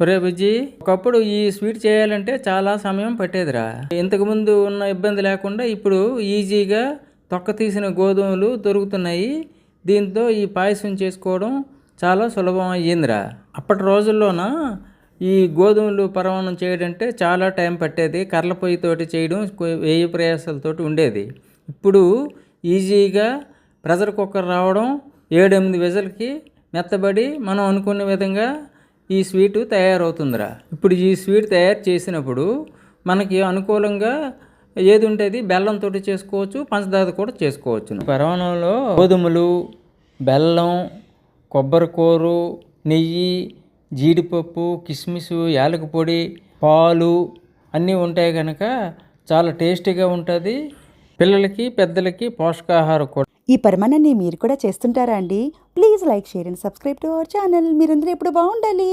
ఒరే బుజ్జి ఒకప్పుడు ఈ స్వీట్ చేయాలంటే చాలా సమయం పట్టేదిరా. ఇంతకుముందు ఉన్న ఇబ్బంది లేకుండా ఇప్పుడు ఈజీగా తొక్క తీసిన గోధుమలు దొరుకుతున్నాయి. దీంతో ఈ పాయసం చేసుకోవడం చాలా సులభం అయ్యిందిరా. అప్పటి రోజుల్లోన ఈ గోధుమలు పరమాణం చేయడంటే చాలా టైం పట్టేది. కర్ల పొయ్యితోటి చేయడం వేయి ప్రయాసాలతో ఉండేది. ఇప్పుడు ఈజీగా ప్రెషర్ కుక్కర్ రావడం ఏడెనిమిది విజలకి మెత్తబడి మనం అనుకున్న విధంగా ఈ స్వీటు తయారవుతుందిరా. ఇప్పుడు ఈ స్వీట్ తయారు చేసినప్పుడు మనకి అనుకూలంగా ఏది ఉంటుంది? బెల్లంతో చేసుకోవచ్చు పంచదార కూడా చేసుకోవచ్చు పరమాణంలో గోధుమలు బెల్లం కొబ్బరికూరు నెయ్యి జీడిపప్పు కిస్మిస్ యాలకు పొడి పాలు అన్నీ ఉంటాయి కనుక చాలా టేస్టీగా ఉంటుంది. పిల్లలకి పెద్దలకి పోషకాహారం కూడా ఈ పరిమాణాన్ని మీరు కూడా చేస్తుంటారా అండి? Please like share and subscribe to our channel. మీరందరూ ఎప్పుడు బాగుండాలి?